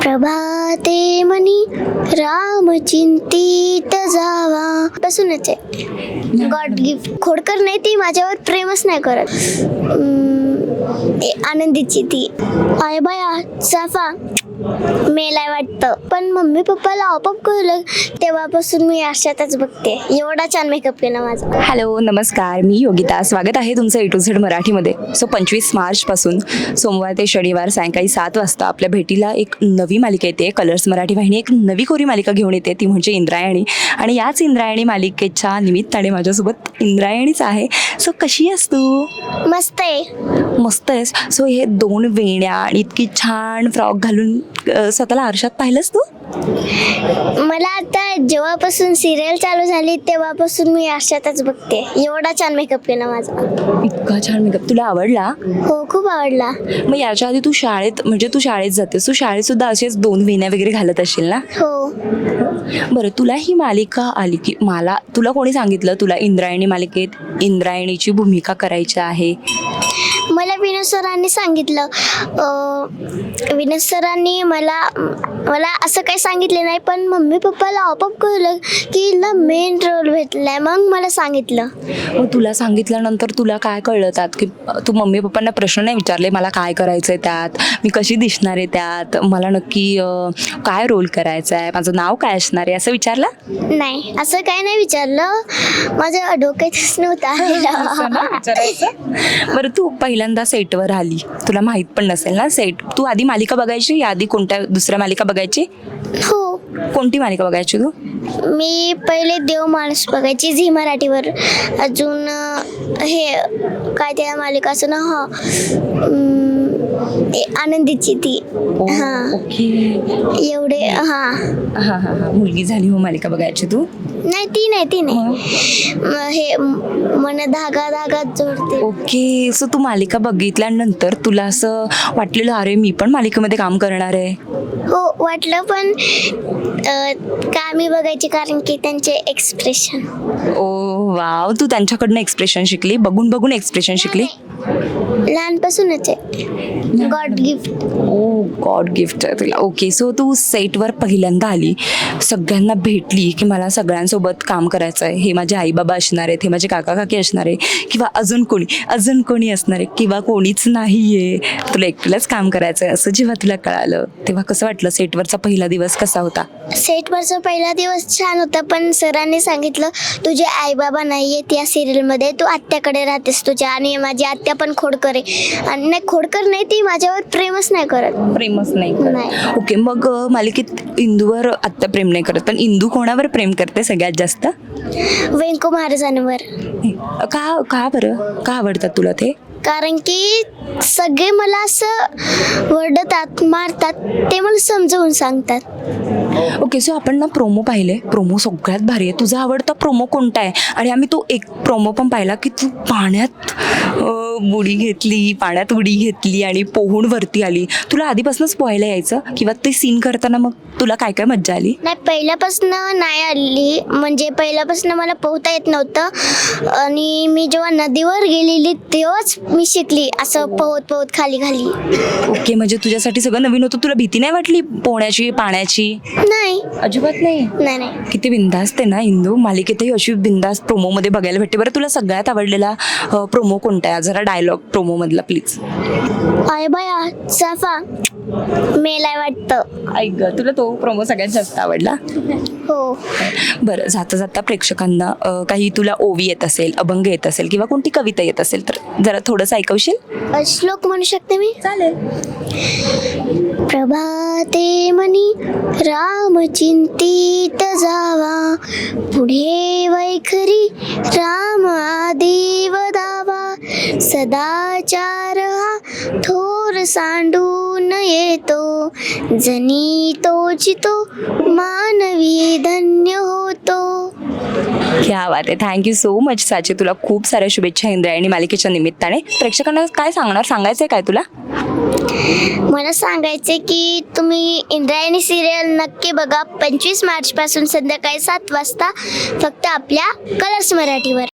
प्रभाते मनी राम चिंतित जावा. बसूनच आहे. गॉड गिफ्ट खोडकर नाही ती माझ्यावर प्रेमच नाही करत. आनंदीची ती. आय बाया साफा. मेलाय वाटतं. पण मम्मी पप्पाला आपोआप कळलं तेव्हापासून मी आशातच बघते. एवढा छान मेकअप केला माझा. हॅलो नमस्कार. मी योगिता. स्वागत आहे तुमचं ए टू झेड मराठीमध्ये. सो पंचवीस मार्चपासून सोमवार ते शनिवार सायंकाळी सात वाजता आपल्या भेटीला एक नवी मालिका येते. कलर्स मराठी वाहिनी एक नवी कोरी मालिका घेऊन येते. ती म्हणजे इंद्रायणी. आणि याच इंद्रायणी मालिकेच्या निमित्ताने माझ्यासोबत इंद्रायणीच आहे. सो कशी आहेस तू? मस्त आहे. मस्त आहेस. सो हे दोन वेण्या आणि इतकी छान फ्रॉक घालून अ, स्वतःला आरशात पाहिलंस तू? मला आता जेव्हापासून सिरियल चालू झाली तेव्हापासून मी आशातच बघते. एवढा छान मेकअप केला माझा. इतका छान मेकअप तुला आवडला? हो खूप आवडला. मग याच्या आधी तू शाळेत म्हणजे तू शाळेत जातेस तू शाळेत सुद्धा असेच दोन वेण्या वगैरे घालत असशील ना? हो. बरं तुला ही मालिका आली की मला तुला कोणी सांगितलं? तुला इंद्रायणी मालिकेत इंद्रायणीची भूमिका करायची आहे. मला विनोद सरांनी सांगितलं. विनोद सरांनी मला मला असं काही सांगितलं नाही पण मम्मी पप्पाला आपोआप कळलं की हिला मेन रोल भेटलाय मग मला सांगितलं. मग तुला सांगितल्यानंतर तुला काय कळलं त्यात? की तू मम्मी पप्पांना प्रश्न नाही विचारले मला काय करायचं आहे त्यात? मी कशी दिसणार आहे त्यात? मला नक्की काय रोल करायचा आहे माझं नाव काय असणार आहे? असं विचारलं? नाही असं काही नाही विचारलं. माझ्या डोक्यातच नव्हतं बरं तू पहिल्यांदा सेटवर आली. तुला माहीत पण नसेल ना सेट? तू आधी मालिका बघायची या आधी कोणत्या दुसऱ्या मालिका बघायची? हो. कोणती मालिका बघायची तू मी पहिले देव माणूस बघायची झी मराठीवर. अजून अं, हे काय त्या मालिकाचं ना हा ए, आनंदीची ती. हा. ओके. एवढे हा. हा हा हा. मुलगी झाली हो मालिका बघायची तू? नाही ती नाही ती नाही. म, हे म- मन धागा धागा जोडते. ओके सो तू मालिका बघितल्यानंतर तुला असं वाटलेलं अरे मी पण मालिकेमध्ये काम करणार आहे? हो वाटलं पण अं, का मी बघायची? कारण की त्यांचे एक्सप्रेशन ओ वाव. तू त्यांच्याकडनं एक्सप्रेशन शिकली? बघून बघून एक्सप्रेशन शिकली? लहानपासूनच आहे. गॉड गिफ्ट ओ गॉड गिफ्ट आहे तुला ओके सो तू सेटवर पहिल्यांदा आली सगळ्यांना भेटली की मला सगळ्यांसोबत काम करायचं आहे. हे माझे आईबाबा असणार आहेत हे माझे काका काकी असणार आहे किंवा अजून कोणी अजून कोणी असणार आहे किंवा कोणीच नाही आहे तुला एकटीलाच काम करायचं आहे असं जेव्हा तुला कळालं तेव्हा कसं वाटलं सेटवरचा पहिला दिवस कसा होता? सेटवरचा पहिला दिवस छान होता पण सरांनी सांगितलं तुझे आई बाबा नाही आहेत या सिरियलमध्ये तू आत्याकडे राहतेस तुझ्या आणि माझी आत्या पण खोडकर आहे. आणि नाही खोडकर नाही ती माझ्यावर प्रेमच नाही करत. प्रेमच नाही करत. नाही. ओके मग अ, मालिकेत इंदूवर आत्ता प्रेम नाही करत पण इंदू कोणावर प्रेम करते सगळ्यात जास्त? व्यंको महाराजांवर. का का बरं? का आवडतात तुला ते? कारण की सगळे मला असं वरडतात मारतात ते मला समजवून सांगतात. ओके सो आपण ना प्रोमो पाहिले. प्रोमो सगळ्यात भारी आहे. तुझा आवडता प्रोमो कोणता आहे? आणि आम्ही तो एक प्रोमो पण पाहिला की तू पाण्यात बुडी घेतली पाण्यात उडी घेतली आणि पोहून वरती आली. तुला आधीपासूनच पोहायला यायचं? किंवा ते सीन करताना मग तुला काय काय मज्जा आली? नाही पहिल्यापासून नाही आली. म्हणजे पहिल्यापासून मला पोहता येत नव्हतं. आणि मी जेव्हा नदीवर गेलेली तेव्हाच मी शिकली असं पोहत पोहत खाली खाली. ओके म्हणजे तुझ्यासाठी सगळं नवीन होतं. तुला भीती नाही वाटली पोहण्याची पाण्याची? नाही. अजिबात नाही? नाही नाही. किती बिंदास्त आहे ना इंदू. मालिकेतही अशी बिंदास्त प्रोमोमध्ये बघायला भेटते. बरं तुला सगळ्यात आवडलेला प्रोमो कोणता आहे? जरा डायलॉग प्रोमोमधला प्लीज अय बाया चाफा मेलाय वाटतं. ऐक ग तुला तो प्रोमो सगळ्यात जास्त आवडला? हो. बरं जाता जाता प्रेक्षकांना अ, काही तुला ओवी येत असेल अभंग येत असेल किंवा कोणती कविता येत असेल तर जरा थोडंसं ऐकवशील? अ, श्लोक म्हणू शकते मी? चालेल. प्रभाते मनी राम चिंतित जावा. पुढे वैखरी राम आदेव दावा. सदाचार हा थोर सांडून येतो. जनी तोची मानवी धन्य होतो. क्या बात आहे. थँक्यू सो मच साची. तुला खूप साऱ्या शुभेच्छा इंद्रायणी मालिकेच्या निमित्ताने. प्रेक्षकांना काय सांगणार? सांगायचं आहे काय तुला? मला सांगायचे की तुम्ही इंद्रायणी सिरियल नक्की बघा. पंचवीस मार्चपासून संध्याकाळी सात वाजता फक्त आपल्या कलर्स मराठीवर.